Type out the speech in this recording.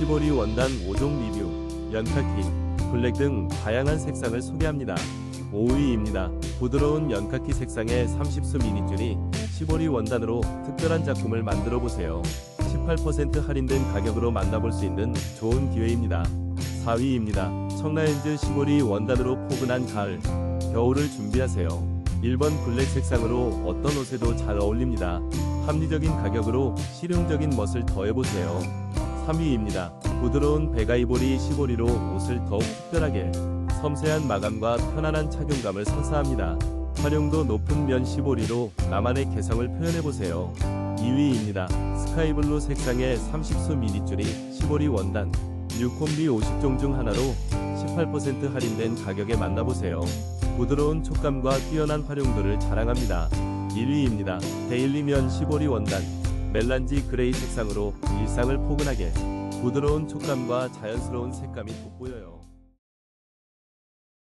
시보리 원단 5종 리뷰, 연카키, 블랙 등 다양한 색상을 소개합니다. 5위입니다. 부드러운 연카키 색상의 30수 미니줄이 시보리 원단으로 특별한 작품을 만들어 보세요. 18% 할인된 가격으로 만나볼 수 있는 좋은 기회입니다. 4위입니다. 청라렌즈 시보리 원단으로 포근한 가을, 겨울을 준비하세요. 1번 블랙 색상으로 어떤 옷에도 잘 어울립니다. 합리적인 가격으로 실용적인 멋을 더해보세요. 3위입니다. 부드러운 베가이보리 시보리로 옷을 더욱 특별하게 섬세한 마감과 편안한 착용감을 선사합니다. 활용도 높은 면 시보리로 나만의 개성을 표현해보세요. 2위입니다. 스카이블루 색상의 30수 미니줄이 시보리 원단 뉴콤비 50종 중 하나로 18% 할인된 가격에 만나보세요. 부드러운 촉감과 뛰어난 활용도를 자랑합니다. 1위입니다. 데일리면 시보리 원단 멜란지 그레이 색상으로 일상을 포근하게 부드러운 촉감과 자연스러운 색감이 돋보여요.